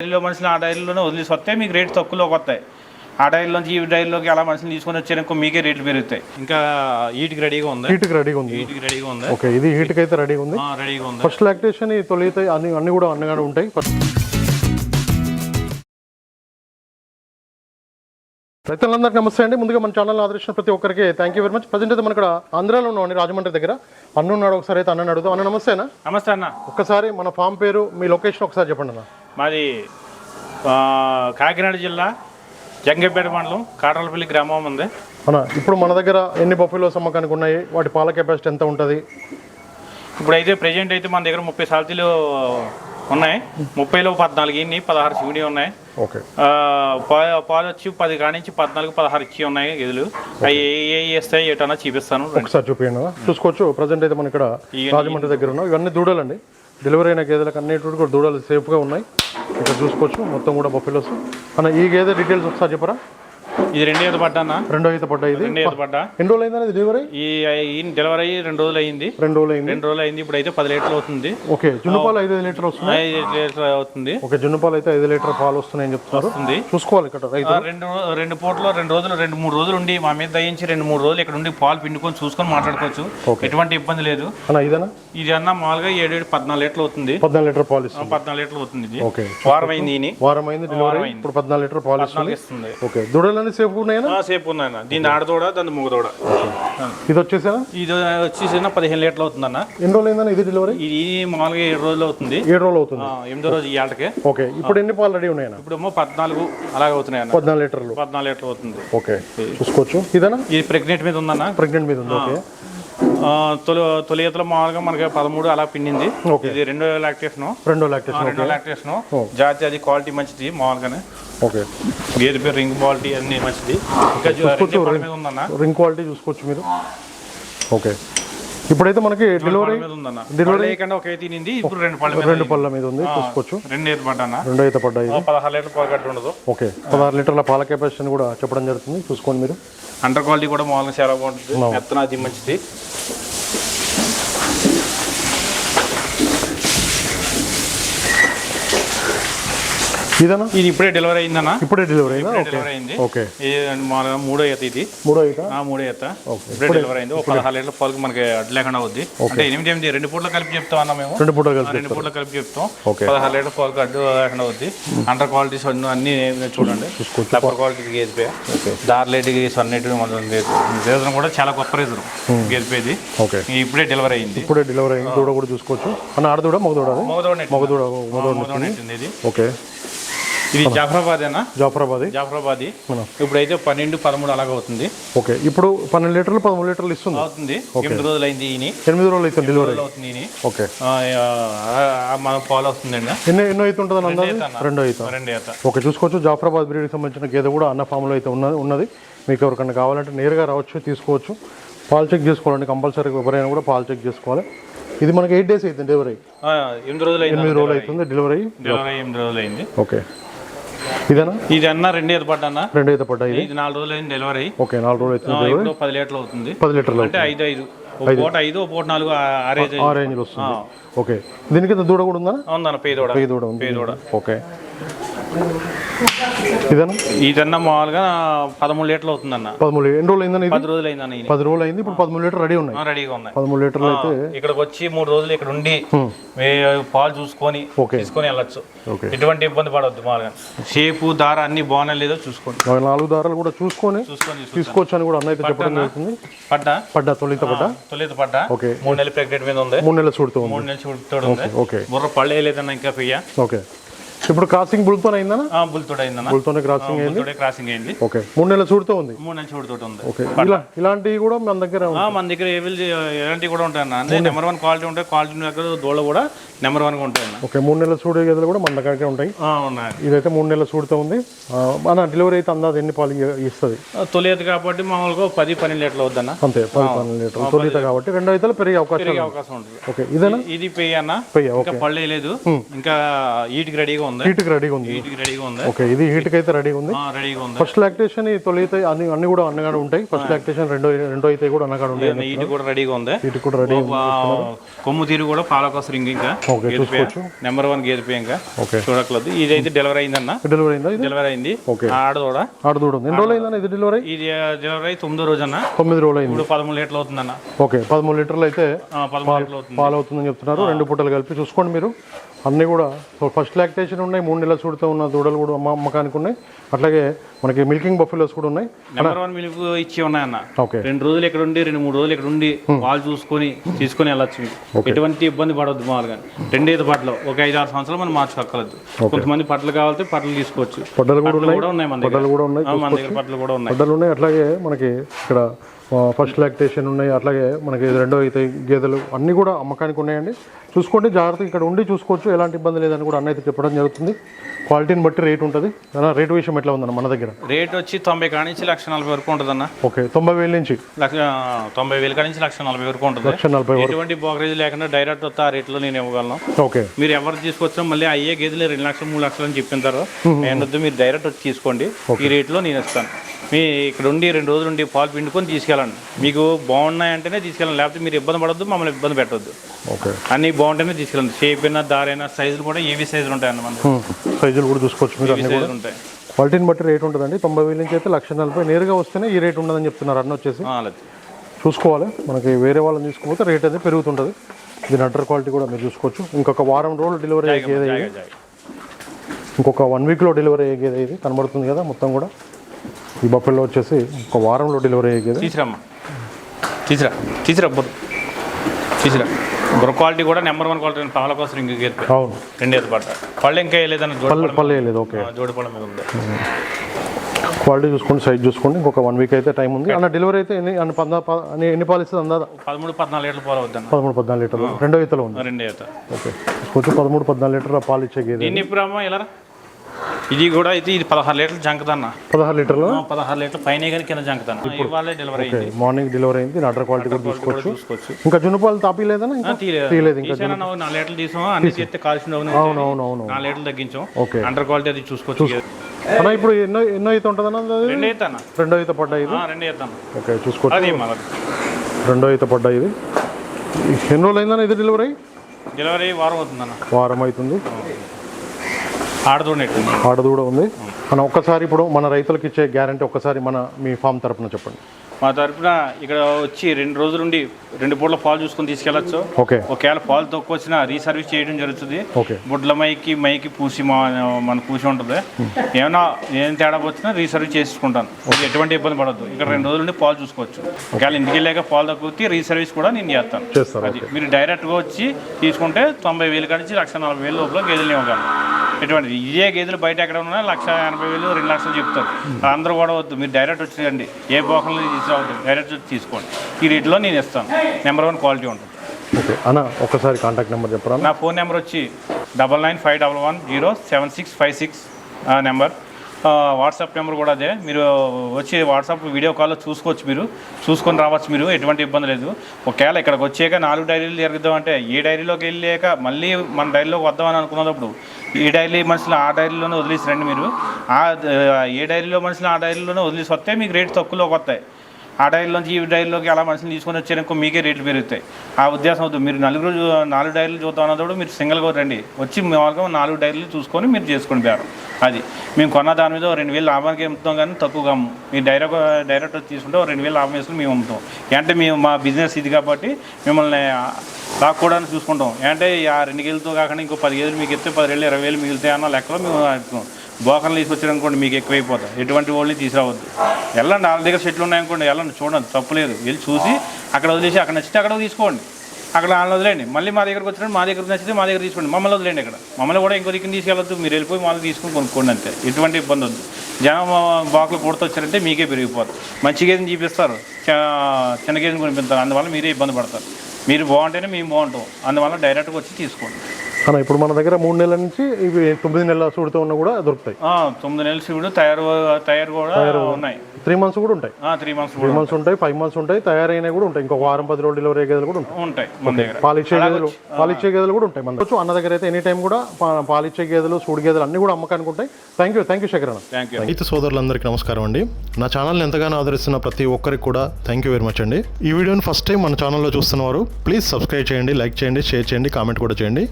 డైరీలో మనుషులు ఆ డైరీలోనే వదిలేసి వస్తే మీకు రేట్ తక్కువలోకి వస్తాయి. ఆ డైరీలోంచి ఈ డైరీలోకి అలా మనుషులు తీసుకొని వచ్చారనుకో మీకే రేట్లు పెరుగుతాయి. ఇంకా ఈటికి రెడీగా ఉంది? హీట్కి రెడీగా ఉంది. ఈటికి రెడీగా ఉంది? ఓకే ఇది హీట్కి అయితే రెడీగా ఉంది. ఆ, రెడీగా ఉంది? ఫస్ట్ లాక్టేషన్ ఈ అన్ని అన్ని కూడా అన్నగానే ఉంటాయి. రైతులందరికీ నమస్తే అండి. ముందుగా మన ఛానల్ ఆదరించిన ప్రతి ఒక్కరికి thank you very much present అయితే మన ఇక్కడ ఆంధ్రాలో ఉన్నామండి రాజమండ్రి దగ్గర. అన్న ఉన్నాడు ఒకసారి అయితే అన్న అడుగుతాం అన్న నమస్తేనా? నమస్తే అన్న. ఒక్కసారి మన ఫామ్ పేరు మీ లొకేషన్ ఒకసారి చెప్పండి అన్న. మాది కాకినాడ జిల్లా జంగపేట మండలం కాటలపల్లి గ్రామం ఉంది. అన్న ఇప్పుడు మన దగ్గర ఎన్ని బఫెలోస్ అమ్మకానికి ఉన్నాయి? వాటి పాల కెపాసిటీ ఎంత ఉంటుంది? ఇప్పుడైతే ప్రెజెంట్ అయితే మన దగ్గర ముప్పై సాల్తీలు ఉన్నాయి. ముప్పైలో పద్నాలుగు ఇన్ని పదహారు శివుడి ఉన్నాయి. ఓకే. పాలు వచ్చి పది కానించి పద్నాలుగు పదహారు ఇచ్చి ఉన్నాయి గదులు. అవి ఏ ఇస్తాయి ఏటన్నా చూపిస్తాను. ఒకసారి చూపించండి. చూసుకోవచ్చు. ప్రజెంట్ అయితే మన ఇక్కడ రాజమండ్రి దగ్గర ఉన్నాం ఇవన్నీ దూడలండి. డెలివరీ అయిన గేదెలకు అన్నిటి కూడా దూడలు సేఫ్గా ఉన్నాయి. ఇక్కడ చూసుకోవచ్చు. మొత్తం కూడా బఫెలోస్. అన్న ఈ గేదె డీటెయిల్స్ ఒకసారి చెప్పరా? ఇది రెండు ఈత పడ్డా రెండో ఈత పడ్డా ఇది? రెండు ఈత పడ్డా ఎన్ని రోజులు అయిందని డెలివరీ? ఈ డెలివరీ అయ్యి రెండు రోజులు అయింది. రెండు రోజులు అయింది. రెండు రోజులు అయింది. ఇప్పుడు అయితే పది లీటర్లు అవుతుంది. ఓకే జున్నుపాలు ఐదు లీటర్ వస్తున్నాయి. ఐదు లీటర్ అవుతుంది. ఓకే జున్నుపాలు అయితే ఐదు లీటర్ పాలు వస్తున్నాయని చెప్తున్నారు. వస్తుంది. చూసుకోవాలి ఇక్కడ రెండు రెండు పూటలో రెండు రోజులు రెండు మూడు రోజులు ఉండి మా మీద దయించి రెండు మూడు రోజులు ఇక్కడ ఉండి పాలు పిండుకొని చూసుకొని మాట్లాడుకోవచ్చు. ఎటువంటి ఇబ్బంది లేదు. అన్న ఇదేనా ఇది అన్న మామూలుగా ఏడు ఏడు పద్నాలుగు లీటర్లు అవుతుంది. పద్నాలుగు లీటర్ పాలు ఇస్తుంది. పద్నాలుగు లీటర్లు అవుతుంది ఓకే. వారం అయింది వారం అయింది డెలివరీ ఇప్పుడు పద్నాలుగు లీటర్ పాలు ఇస్తుంది. ఇస్తుంది. ఓకే దూడలన్నీ సేఫ్ ఉన్నాయనా? ఆ, సేపు ఉందన్న దీని ఆడదోడ దాని మూగదోడ. ఇది వచ్చేసానా? ఇది వచ్చేసి పదిహేను లీటర్లు అవుతుందన్న. ఎన్ని రోజులు అయిందని ఇది డెలివరీ ఇది మామూలుగా ఏడు రోజులు అవుతుంది. ఏడు రోజులు అవుతుంది. ఎనిమిదో రోజు ఈ ఆటకే. ఓకే. ఇప్పుడు ఎన్ని పాలు రెడీ ఉన్నాయన్న? ఇప్పుడు ఏమో పద్నాలుగు అలాగే అవుతున్నాయి అన్న పద్నాలుగు లీటర్లు. పద్నాలుగు లీటర్లు అవుతుంది. ఓకే. చూసుకోవచ్చు. ఇదేనా? ఇది ప్రెగ్నెంట్ మీద ఉందన్న. ప్రెగ్నెంట్ మీద ఉంది. ఓకే. తొలి తొలి ఈతలో మామూలుగా మనకి పదమూడు అలా పిండింది. ఇది రెండో లాక్టేషన్. రెండో లాక్టేషన్ రెండో లాక్టేషన్. జాతి అది క్వాలిటీ మంచిది మామూలుగానే. ఓకే. గేదె పేరు రింగ్ క్వాలిటీ అన్ని మంచిది. ఇంకా రింగ్ క్వాలిటీ చూసుకోవచ్చు మీరు. ఓకే. ఇప్పుడైతే మనకి డెలివరీ పళ్ళు లేకుండా ఒకే తినింది ఇప్పుడు రెండు పళ్ళ మీద రెండు పళ్ళ మీద ఉంది చూసుకోవచ్చు రెండు ఈత పడ్డాన రెండో అయితే పడ్డాయి. పదహారు లీటర్ పాలు కట్టి ఉండదు. ఓకే పదహారు లీటర్ల పాల కెపాసిటీ కూడా చెప్పడం జరుగుతుంది చూసుకోండి మీరు. అండర్ క్వాలిటీ కూడా మామూలుగా చాలా బాగుంటుంది. మెత్తన అది మంచిది. ఇదేనా ఇది ఇప్పుడే డెలివరీ అయిందన్న. ఇప్పుడే డెలివరీ అయిందా? ఓకే. డెలివరీ అయింది. ఓకే. ఇది మామూలుగా మూడో ఈత ఇది. మూడో ఆ మూడో ఈత. ఇప్పుడే డెలివరీ అయింది. ఒక పదహారు లీటర్ల పాలకు మనకి అడ్డు లేకుండా అవుద్ది అంటే ఎనిమిది ఎనిమిది రెండు పూటలు కలిపి చెప్తాం అన్న మేము. రెండు పూటలు కలిసి రెండు పూటలు కలిపి చెప్తాం. పదహారు లీటర్ పాలకు అడ్డు లేకుండా అవుద్ది అండర్ క్వాలిటీస్ అన్ని అన్ని చూడండి. టప్పర్ క్వాలిటీ గేదె పే దార్లేటికి సన్నటి రీజన్ కూడా చాలా గొప్ప రీజన్. గేదె పేది. ఓకే. ఇప్పుడే డెలివరీ అయింది. ఇప్పుడే డెలివరీ అయింది. దూడ కూడా చూసుకోవచ్చు. అన్న ఆడదూడ మగదూడ మగదోడ మగదూడ మగదూడ ఇది. ఓకే. ఇది జాఫరాబాదేనా? జాఫరాబాద్. జాఫరాబాద్. ఇప్పుడైతే పన్నెండు పదమూడు అలాగ అవుతుంది. ఓకే. ఇప్పుడు పన్నెండు లీటర్లు పదమూడు లీటర్లు ఇస్తుంది? అవుతుంది. ఎనిమిది రోజులు అయింది ఈయన. ఎనిమిది రోజులు అయితే డెలివరీ అవుతుంది ఓకే. మన పాలు వస్తుందండి ఎన్ని ఎన్నో అయితే ఉంటుంది అందాది రెండో అయితే రెండు ఈత. ఓకే చూసుకోవచ్చు. జాఫరాబాద్ బ్రీడ్కి సంబంధించిన గేదె కూడా అన్న ఫామ్లో అయితే ఉన్నది ఉన్నది. మీకు ఎవరికైనా కావాలంటే నేరుగా రావచ్చు తీసుకోవచ్చు. పాలు చెక్ చేసుకోవాలండి. కంపల్సరీ ఎవరైనా కూడా పాలు చెక్ చేసుకోవాలి. ఇది మనకి ఎయిట్ డేస్ అవుతుంది డెలివరీ ఎనిమిది రోజులు ఎనిమిది రోజులు అవుతుంది డెలివరీ డెలివరీ ఎనిమిది రోజులు అయింది. ఓకే. ఇదేనా? ఇది అన్న రెండు ఈత పడ్డా రెండు పడ్డాయి ఇది? నాలుగు రోజులు అయింది డెలివరీ ఓకే నాలుగు రోజులు అవుతుంది ఇప్పుడు పది లీటర్లు అవుతుంది. పది లీటర్లు అంటే ఐదు ఐదు. ఒక పూట ఐదు ఒక పూట నాలుగు ఆరేజ్ ఆ రేంజ్లో వస్తుంది. ఓకే. దీనికి దూడ కూడా ఉందా? ఉందన్న పేదోడ. ఈ దూడ ఉంది. పేదోడ. ఓకే. ఇదేనా ఇదన్న మామూలుగా పదమూడు లీటర్లు అవుతుందన్న. పదమూడు ఎన్ని రోజులు అయిందని పది రోజులు అయిందన్న. పది రోజులు అయింది. ఇప్పుడు పదమూడు లీటర్ రెడీ ఉన్నాయి. రెడీగా ఉన్నాయి. పదమూడు లీటర్లు అయితే ఇక్కడికి వచ్చి మూడు రోజులు ఇక్కడ ఉండి పాలు చూసుకొని. తీసుకొని వెళ్ళొచ్చు. ఎటువంటి ఇబ్బంది పడవద్దు మామూలుగా. షేపు దార అన్ని బాగున్నాయి లేదో చూసుకోండి. నాలుగు దారాలు కూడా చూసుకొని. తీసుకోవచ్చు అని కూడా అన్న అయితే చెప్పడం జరుగుతుంది. పడ్డా? పడ్డా? తొలిత పడ్డా? తొలిత పడ్డా? ఓకే. మూడు నెలలు ప్రెగ్నెంట్ మీద ఉంది. మూడు నెలల చూడుతూ ఉంది. మూడు నెలలు చూడుతోడు ఉంది. ఓకే బుర్ర పళ్ళు వేయలేదన్న ఇంకా పెయ్య ఓకే. ఇప్పుడు క్రాసింగ్ బుల్తో అయిందనా? బుల్తోడు అయిందన్న. బుల్తోనే క్రాసింగ్ అయింది? క్రాసింగ్ అయింది. ఓకే. మూడు నెలల చూడుతూ ఉంది? మూడు నెలలు చూడుతోటి ఉంది. ఓకే. ఇలా ఇలాంటివి కూడా మన దగ్గర మన దగ్గర ఏవి ఎలాంటివి కూడా ఉంటాయి అన్న అంటే నెంబర్ వన్ క్వాలిటీ ఉంటాయి క్వాలిటీ దగ్గర దోళ్ళ కూడా నెంబర్ వన్గా ఉంటాయి అన్న ఓకే. మూడు నెలల చూడే గదులు కూడా మన దగ్గర ఉంటాయి. ఆ, ఉన్నాయి. ఇదైతే మూడు నెలల చూడుతూ ఉంది. మన డెలివరీ అయితే అందాది ఎన్ని పాలు ఇస్తుంది? తొలియదు కాబట్టి మామూలుగా పది పన్నెండు లీటర్లు వద్దన్న అంతే పది పన్నెండు లీటర్లు. తొలిత కాబట్టి రెండు అయితే పెరిగే అవకాశం పెరిగే అవకాశం ఉంటుంది. ఓకే. ఇదేనా? ఇది పెయ్యి అన్న పెయ్య ఇంకా పళ్ళు వేయలేదు. ఇంకా ఈటికి రెడీగా ఉంది. ఉంది. హీట్కి రెడీగా ఉంది. వీటికి రెడీగా ఉంది. ఓకే ఇది హీట్కి అయితే రెడీగా ఉంది. ఆ, రెడీగా ఉంది. ఫస్ట్ లాక్టేషన్ ఈ తొలి అయితే అన్ని అన్ని కూడా అన్నగాడ ఉంటాయి. ఫస్ట్ లాక్టేషన్ రెండో రెండో అయితే కూడా అన్నగాడ ఉంటాయి నీటి కూడా రెడీగా ఉంది. వీటికి కూడా రెడీ కొమ్ము తీరు కూడా పాలకోస రింగ్ ఇంకా. ఓకే చూసుకోవచ్చు. నెంబర్ వన్ గేదె పే ఇంకా. ఓకే. చూడట్లేదు. ఇది అయితే డెలివరీ అయిందన్న. డెలివరీ అయిందా డెలివరీ అయింది. ఓకే. ఆడ కూడా ఆడదూడ ఉంది. ఎన్ని రోజులు అయిందన్న ఇది డెలివరీ ఇది డెలివరీ తొమ్మిదో రోజు అన్న. తొమ్మిది రోజులు అయింది. ఇప్పుడు పదమూడు లీటర్లు అవుతుందన్న. ఓకే పదమూడు లీటర్లు అయితే పాలు అవుతుందని చెప్తున్నారు. రెండు పూటలు కలిపి చూసుకోండి మీరు. అన్నీ కూడా. ఫస్ట్ లాక్టేషన్ ఉన్నాయి మూడు నెలల చూడుతూ ఉన్న దూడలు కూడా అమ్మ అమ్మకానికి ఉన్నాయి. అట్లాగే మనకి మిల్కింగ్ బఫెలోస్ కూడా ఉన్నాయి. నెంబర్ వన్ మిల్క్ ఇచ్చి ఉన్నాయన్న. ఓకే రెండు రోజులు ఇక్కడ ఉండి రెండు మూడు రోజులు ఇక్కడ ఉండి వాళ్ళు చూసుకొని తీసుకొని వెళ్ళొచ్చు. ఎటువంటి ఇబ్బంది పడవద్దు మామూలుగా. రెండు ఐదు పట్ల ఒక ఐదు ఆరు సంవత్సరాలు మనం మార్చుకోగలదు కొంతమంది పట్ల కావాలంటే పట్ల తీసుకోవచ్చు. పడ్డలు కూడా ఉన్నాయి. మన దగ్గర. పడ్డలు కూడా ఉన్నాయి. ఆ, మన దగ్గర పట్ల కూడా ఉన్నాయి. పడ్డలు ఉన్నాయి. అట్లాగే మనకి ఇక్కడ ఫస్ట్ లాక్టేషన్ ఉన్నాయి. అట్లాగే మనకి రెండో అయితే గేదెలు అన్నీ కూడా అమ్మకానికి ఉన్నాయండి. చూసుకోండి జాగ్రత్త ఇక్కడ ఉండి చూసుకోవచ్చు. ఎలాంటి ఇబ్బంది లేదని కూడా అన్న అయితే చెప్పడం జరుగుతుంది. క్వాలిటీని బట్టి రేట్ ఉంటుంది. అన్న రేట్ విషయం ఎట్లా ఉందన్న మన దగ్గర? రేట్ వచ్చి తొంభై కాడి నుంచి లక్ష నలభై వరకు ఉంటుందన్న. ఓకే తొంభై వేల నుంచి? లక్ష తొంభై వేల కాడి నుంచి లక్ష నలభై వరకు ఉంటుంది. లక్ష నలభై ఎటువంటి బోకరేజ్ లేకుండా డైరెక్ట్ వస్తే ఆ రేట్లో నేను ఇవ్వగలను. ఓకే. మీరు ఎవరు తీసుకొచ్చినా మళ్ళీ అయ్యే గేదెలు రెండు లక్షలు మూడు లక్షలు అని చెప్పింటారు ఏంటొద్దు మీరు డైరెక్ట్ వచ్చి తీసుకోండి. ఈ రేట్లో నేను ఇస్తాను. మీ ఇక్కడ ఉండి రెండు రోజులు ఉండి పాలు పిండుకొని తీసుకెళ్ళండి. మీకు బాగున్నాయంటేనే తీసుకెళ్ళండి. లేకపోతే మీరు ఇబ్బంది పడొద్దు మమ్మల్ని ఇబ్బంది పెట్టొద్దు. ఓకే. అన్నీ బాగుంటేనే తీసుకెళ్ళండి. షేప్ అయినా దారైనా సైజులు కూడా ఏవి సైజులు ఉంటాయి మన సైజులు కూడా చూసుకోవచ్చు మీరు ఏవి అన్ని కూడా. సైజులు ఉంటాయి? క్వాలిటీని బట్టి రేట్ ఉంటుందండి. తొంభై వేల నుంచి అయితే లక్ష నలభై. నేరుగా వస్తేనే ఈ రేట్ ఉండదని చెప్తున్నారు అన్న వచ్చేసి. ఆ, అలాగే చూసుకోవాలి. మనకి వేరే వాళ్ళని తీసుకుపోతే రేట్ అనేది పెరుగుతుంటుంది. దీని అడ్డర్ క్వాలిటీ కూడా మీరు చూసుకోవచ్చు. ఇంకొక వారం రోజులు డెలివరీ అయ్యేది. ఇంకొక వన్ వీక్లో డెలివరీ అయ్యేది. ఇది కనబడుతుంది కదా మొత్తం కూడా. ఈ బఫెల్లో వచ్చేసి ఒక వారంలో డెలివరీ అయ్యేది. తీసురమ్మా. తీసురా. తీసురా బుర్ర తీసురా. బుర్ర క్వాలిటీ కూడా నెంబర్ వన్ క్వాలిటీ పాల కోసం ఇంక అవును. రెండు పట్ట పళ్ళు ఇంకా వేయలేదన్న జోడి పల్లె పల్లె లేదు ఓకే. జోడి పళ్ళ మీద ఉంది. క్వాలిటీ చూసుకోండి సైజ్ చూసుకోండి. ఇంకొక వన్ వీక్ అయితే టైం ఉంది. అన్న డెలివరీ అయితే ఎన్ని అన్ని పందా ఎన్ని పాలు ఇస్తుంది అందా పదమూడు పద్నాలుగు లీటర్లు పాలు అవుద్దన్న పదమూడు పద్నాలుగు లీటర్లు. రెండో ఈతలో ఉంది. రెండు ఈత. ఓకే. చూసుకోవచ్చు పదమూడు పద్నాలుగు లీటర్ల పాలు ఇచ్చే గేదె. దీన్ని ఇప్పుడు అమ్మా ఇలా ఇది కూడా అయితే ఇది పదహారు లీటర్లు జంకదన్న పదహారు లీటర్లు? పదహారు లీటర్లు పైన కానీ కింద జంకదన్న ఇవాళ డెలివరీ అయింది. మార్నింగ్ డెలివరీ అయింది అడ్డర్ క్వాలిటీ కూడా చూసుకోవచ్చు ఇంకా జున్ను పాలు తాపి లేదన్నా ఇంకా తీయలేదు. ఇంకా నాలుగు లీటర్లు తీసాం అన్ని చేస్తే కాల్చిన అవును అవును అవును నాలుగు లీటర్లు తగ్గించాం. ఓకే. అండర్ క్వాలిటీ అది చూసుకోవచ్చు. అన్న ఇప్పుడు ఎన్నో ఎన్నో అయితే ఉంటుందన్న అది? రెండు ఈత అన్న. రెండో ఈత పడ్డాయి ఇది? రెండు అన్న. ఓకే చూసుకోవచ్చు. రెండో ఈత పడ్డాయి ఇది. ఎన్ని రోజులు అయిందన్న ఇది డెలివరీ డెలివరీ వారం అవుతుందన్న. వారం అవుతుంది. ఆడదోడినట్టుంది ఆడదు కూడా ఉంది. మన ఒక్కసారి ఇప్పుడు మన రైతులకు ఇచ్చే గ్యారంటీ ఒక్కసారి మన మీ ఫామ్ తరపున చెప్పండి. మా తరపున ఇక్కడ వచ్చి రెండు రోజులు ఉండి రెండు పూట్ల పాలు చూసుకొని తీసుకెళ్ళచ్చు. ఓకే. ఒకవేళ పాలు తక్కువ వచ్చినా రీసర్వీస్ చేయడం జరుగుతుంది. బుడ్ల మైకి మైకి పూసి మా మన పూసి ఉంటుంది. ఏమైనా ఏం తేడా వచ్చినా రీసర్వీస్ చేసుకుంటాను. ఎటువంటి ఇబ్బంది పడద్దు. ఇక్కడ రెండు రోజులు ఉండి పాలు చూసుకోవచ్చు. ఒకవేళ ఇంటికి వెళ్ళాక పాలు తక్కువ రీసర్వీస్ కూడా నేను చేస్తాను. అది మీరు డైరెక్ట్గా వచ్చి తీసుకుంటే తొంభై వేలు నుంచి లక్ష నలభై వేలు లోపల గేదెలు ఇవ్వగలను. ఎటువంటి ఇదే గేదెలు బయట ఎక్కడ ఉన్నా లక్ష ఎనభై వేలు రెండు లక్షలు చెప్తారు. అందరూ కూడా వద్దు మీరు డైరెక్ట్ వచ్చేయండి ఏ బోకంలో తీసుకురావద్దు డైరెక్ట్ వచ్చి తీసుకోండి. ఈ రేట్లో నేను ఇస్తాను. నెంబర్ వన్ క్వాలిటీ ఉంటుంది. ఓకే అన్న ఒక్కసారి కాంటాక్ట్ నెంబర్ చెప్పరా? నా ఫోన్ నెంబర్ వచ్చి double nine five double one zero seven six five six number. WhatsApp number కూడా అదే. మీరు వచ్చి వాట్సాప్ వీడియో కాల్లో చూసుకోవచ్చు మీరు. చూసుకొని రావచ్చు మీరు ఎటువంటి ఇబ్బంది లేదు. ఒకవేళ ఇక్కడికి వచ్చాక నాలుగు డైరీలు జరుగుతాం అంటే ఏ డైరీలోకి వెళ్ళాక మళ్ళీ మన డైరీలోకి వద్దామని అనుకున్నప్పుడు ఈ డైరీ మనుషులు ఆ డైరీలోనే వదిలేసిరండి మీరు. ఆ ఏ డైరీలో మనుషులు ఆ డైరీలోనే వదిలేసి వస్తే మీకు రేట్ తక్కువలోకి వస్తాయి. ఆ డైరీలోంచి ఈ డైరీలోకి అలా మనుషులు తీసుకొని వచ్చారనుకో మీకే రేట్లు పెరుగుతాయి. ఆ ఉద్దేశం అవుతుంది మీరు నలుగురు నాలుగు డైరీలు చూద్దాం అన్నప్పుడు మీరు సింగిల్గా రండి. వచ్చి మామూలుగా నాలుగు డైరీలు చూసుకొని మీరు చేసుకొని బేరం. అది. మేము కొన్న దాని మీద రెండు వేలు లాభానికి అమ్ముతాం కానీ తక్కువగా అమ్ము. మీ డైరెక్ట్ డైరెక్ట్ వచ్చి తీసుకుంటే రెండు వేలు లాభం వేసుకుని మేము అమ్ముతాం. అంటే మేము మా బిజినెస్ ఇది కాబట్టి మిమ్మల్ని లాక్కోవడానికి చూసుకుంటాం. అంటే ఆ రెండు గేలతో కాకుండా ఇంకో పది గేదెలు మీకు ఇస్తే పది వేలు ఇరవై వేలు మిగులుతాయి అన్న లెక్కలో మేము బోకన్లు తీసుకొచ్చారనుకోండి మీకు ఎక్కువైపోతాయి. ఎటువంటి వాళ్ళని తీసుకురావద్దు. వెళ్ళండి వాళ్ళ దగ్గర చెట్లు ఉన్నాయనుకోండి వెళ్ళండి చూడండి తప్పులేదు వెళ్ళి చూసి అక్కడ వదిలేసి అక్కడ నచ్చితే అక్కడ తీసుకోండి. అక్కడ వాళ్ళని వదిలేండి. మళ్ళీ మా దగ్గరకు వచ్చినప్పుడు మా దగ్గర నచ్చితే మా దగ్గర తీసుకోండి. మమ్మల్ని వదిలేండి ఇక్కడ. మమ్మల్ని కూడా ఇంకో దిక్కుని తీసుకెళ్ళొద్దు. మీరు వెళ్ళిపోయి మమ్మల్ని తీసుకుని కొనుక్కోండి అంతే. ఎటువంటి ఇబ్బంది వద్దు. జనం బాకులు పూడతొచ్చారంటే మీకే పెరిగిపోతుంది మంచి గేదెని చూపిస్తారు. చిన్న గేదెని కొనిపిస్తారు. అందువల్ల మీరే ఇబ్బంది పడతారు. మీరు బాగుంటేనే మేము బాగుంటాం. అందువల్ల డైరెక్ట్గా వచ్చి తీసుకోండి. అన్న ఇప్పుడు మన దగ్గర మూడు నెలల నుంచి ఇవి తొమ్మిది నెలల సూడితో ఉన్న కూడా దొరుకుతాయి. ఆ, తొమ్మిది నెలల శివుడు తయారు తయారు కూడా ఉన్నాయి. త్రీ మంత్స్ కూడా ఉంటాయి. త్రీ మంత్స్ త్రీ మంత్స్ ఉంటాయి ఫైవ్ మంత్స్ ఉంటాయి తయారైనవి కూడా ఉంటాయి. ఇంకొక వారం పది రోజులు డెలివరీ గేదెలు కూడా ఉంటాయి. ఉంటాయి మన దగ్గర. పాలిచ్చే గేదెలు పాలిచ్చే గేదెలు కూడా ఉంటాయి మన దగ్గర. అన్న దగ్గర అయితే ఎనీ టైం కూడా పాలిచ్చే గేదెలు సూడి గేదెలు అన్ని కూడా అమ్మకానికి ఉంటాయి. Thank you thank you Shekhar అన్న. థ్యాంక్ యూ రైతు సోదరులందరికీ నమస్కారం అండి. నా ఛానల్ని ఎంతగానో ఆదరిస్తున్న ప్రతి ఒక్కరికి కూడా థ్యాంక్ యూ వెరీ మచ్ అండి. ఈ వీడియోని ఫస్ట్ టైం మన ఛానల్లో చూస్తున్నవారు ప్లీజ్ సబ్స్క్రైబ్ చేయండి లైక్ చేయండి షేర్ చేయండి కామెంట్ కూడా చేయండి.